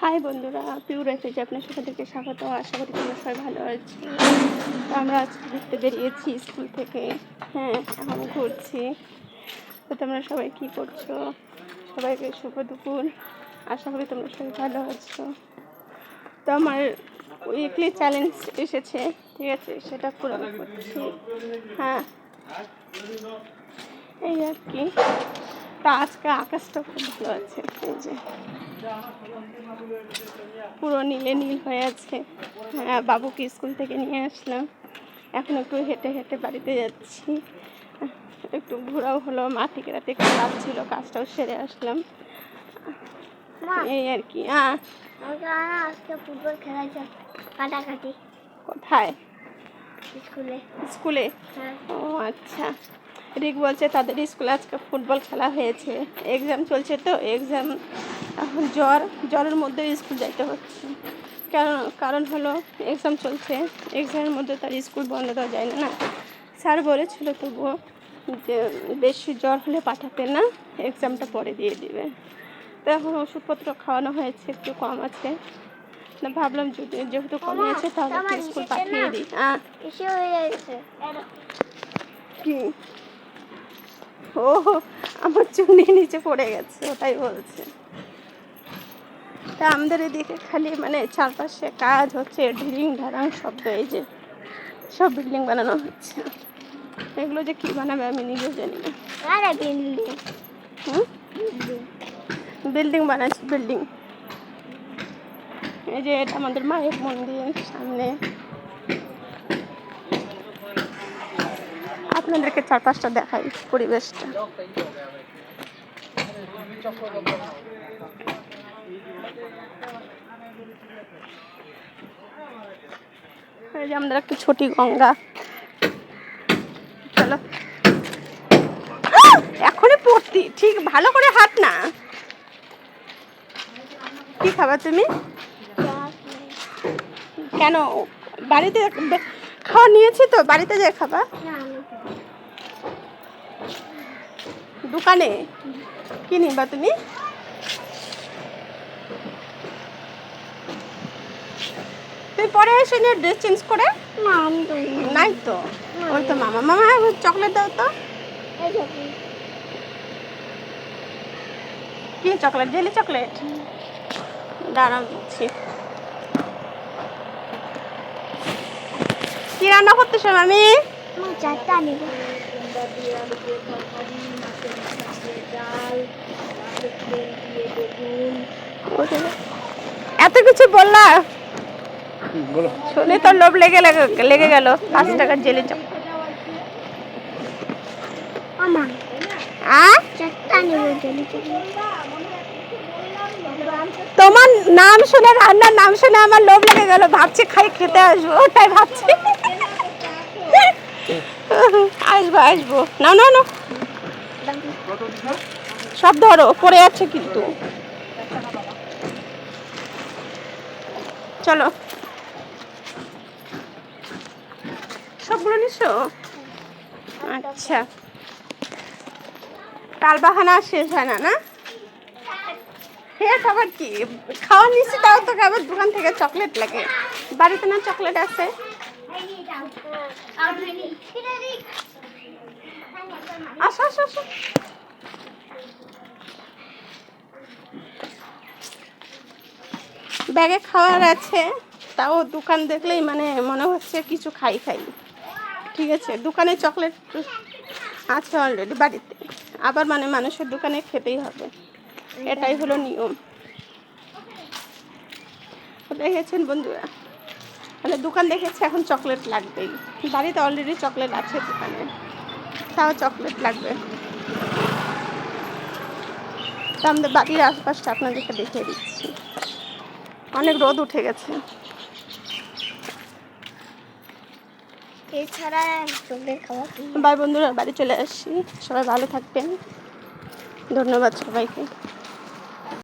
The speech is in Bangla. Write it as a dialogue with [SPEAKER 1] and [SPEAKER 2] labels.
[SPEAKER 1] হাই বন্ধুরা পিউর এসেছে আপনার সাথে স্বাগত। আশা করি তোমরা সবাই ভালো আছো। তো আমরা আজকে ঘুরতে বেরিয়েছি স্কুল থেকে। হ্যাঁ এখন ঘুরছি। তো তোমরা সবাই কী করছ? সবাইকে শুভ দুপুর। আশা করি তোমরা সবাই ভালো আছো। তো আমার উইকলি চ্যালেঞ্জ এসেছে, ঠিক আছে? সেটা পূরণ করছি। হ্যাঁ। এই আর কি। তা আজকে আকাশটা খুব ভালো আছে, এই যে। পুরো নীলে নীল হয়ে আছে। হ্যাঁ বাবুকে স্কুল থেকে নিয়ে আসলাম। এখন একটু হেঁটে হেঁটে বাড়িতে যাচ্ছি। একটু ঘোরাও হলো মা থেকে রাতে একটু কাজ ছিল কাজটাও সেরে আসলাম। এই আর কি
[SPEAKER 2] আজকে ফুটবল খেলা কাটাকাটি।
[SPEAKER 1] কোথায়?
[SPEAKER 2] স্কুলে।
[SPEAKER 1] স্কুলে?
[SPEAKER 2] হ্যাঁ।
[SPEAKER 1] ও আচ্ছা। রিক বলছে তাদের স্কুলে আজকে ফুটবল খেলা হয়েছে। এক্সাম চলছে তো এক্সাম এখন জ্বর জ্বরের মধ্যে স্কুল যাইতে হচ্ছে। কারণ কারণ হলো এক্সাম চলছে। এক্সামের মধ্যে তার স্কুল বন্ধ দেওয়া যায় না না? স্যার বলেছিল তবুও যে বেশি জ্বর হলে পাঠাতে না এক্সামটা পরে দিয়ে দিবে। তো এখন ওষুধপত্র খাওয়ানো হয়েছে একটু কম আছে। না ভাবলাম যদি যেহেতু কমে আছে তাহলে স্কুল পাঠিয়ে দিই। হ্যাঁ কি? ও আমার চুনি নিচে পড়ে গেছে ওটাই বলছে। তা আমাদের এদিকে খালি মানে চারপাশে কাজ হচ্ছে ঢিলিং ঢারাং শব্দ এই যে সব বিল্ডিং বানানো হচ্ছে। এগুলো যে কী বানাবে আমি নিজেও জানি না।
[SPEAKER 2] বিল্ডিং
[SPEAKER 1] বানাচ্ছে বিল্ডিং। এই যে এটা আমাদের মায়ের মন্দির সামনে আপনাদেরকে চারপাশটা দেখাই পরিবেশটা। যে আমাদের একটা ছোটি গঙ্গা। চলো। এখনই পড়তি, ঠিক ভালো করে হাত না। কি খাবা তুমি? কেন? বাড়িতে খাওয়া নিয়েছি তো? বাড়িতে যে খাবা? দোকানে? কি নিবা তুমি? তুমি পরে এসে নিয়ে ড্রেস চেঞ্জ করে? নাই তো? ওই তো মামা। মামা চকলেট দাও তো। কি চকলেট জেলি চকলেট দাঁড়াও কি রান্না করতেছো মামি? এত কিছু বললা?
[SPEAKER 3] বলো।
[SPEAKER 1] শুনে তো লোভ লেগে লেগে- গেল। পাঁচ টাকার জেলি
[SPEAKER 2] আমার
[SPEAKER 1] আ?
[SPEAKER 2] চারটা নিব জেলি
[SPEAKER 1] তোমার নাম শুনে, রান্নার নাম শুনে আমার লোভ লেগে গেল। ভাবছি খাই, খেতে আসব। ওটাই ভাবছি। আসব আসব। না না না সব ধরো, পড়ে আছে কিন্তু। চলো। সবগুলো নিছো? আচ্ছা। তাল বাহানা আর শেষ হয় না না? হ্যাঁ আবার কি? খাওয়া নিচ্ছি তাও তোকে আবার দোকান থেকে চকলেট লাগে। বাড়িতে না চকলেট আছে? আসো আসো আসো। ব্যাগে খাওয়ার আছে, তাও দোকান দেখলেই মানে মনে হচ্ছে কিছু খাই খাই। ঠিক আছে, দোকানে চকলেট আছে অলরেডি বাড়িতে। আবার মানে মানুষের দোকানে খেতেই হবে। এটাই হলো নিয়ম। দেখেছেন বন্ধুরা মানে দোকান দেখেছে এখন চকলেট লাগবেই। বাড়িতে অলরেডি চকলেট আছে দোকানে। তাও চকলেট লাগবে। তা আমাদের বাড়ির আশপাশটা আপনাদেরকে দেখিয়ে দিচ্ছি। অনেক রোদ উঠে গেছে।
[SPEAKER 2] এছাড়া
[SPEAKER 1] বাই বন্ধুরা বাড়ি চলে আসছি। সবাই ভালো থাকবেন। ধন্যবাদ সবাইকে।